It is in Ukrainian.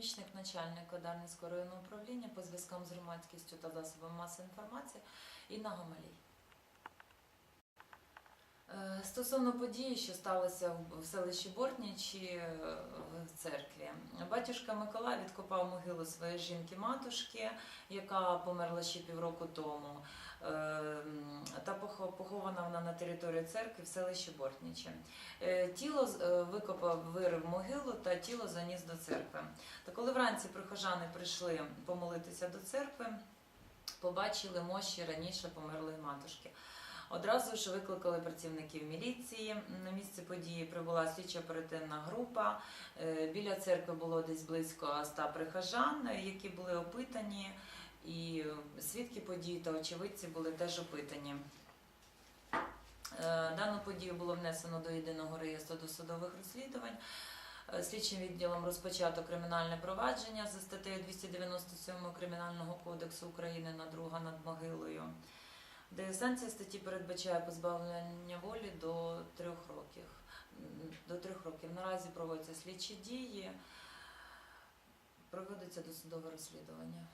помічник начальника Дарницького районного управління по зв'язкам з громадськістю та засобами масової інформації Інна Гамалій. Е, Стосовно події, що сталося в- селищі Бортнічі е, в церкві, батюшка Миколай відкопав могилу своєї жінки-матушки, яка померла ще півроку тому, е, похована вона на території церкви в селищі Бортнічі. Е, Тіло е, викопав, вирив могилу та тіло заніс до церкви. Та коли вранці прихожани прийшли помолитися до церкви, побачили мощі раніше померлої матушки. Одразу ж викликали працівників міліції. На місце події прибула слідчо оперативна група. Е, Біля церкви було десь близько 100 прихожан, які були опитані, і е, свідки події та очевидці були теж опитані. Е, Дану подію було внесено до єдиного реєстру досудових розслідувань. Е, Слідчим відділом розпочато кримінальне провадження за статтею 297 Кримінального кодексу України на друга над могилою. Де статті передбачає позбавлення волі до трьох років. До трьох років. Наразі проводяться слідчі дії, проводиться досудове розслідування.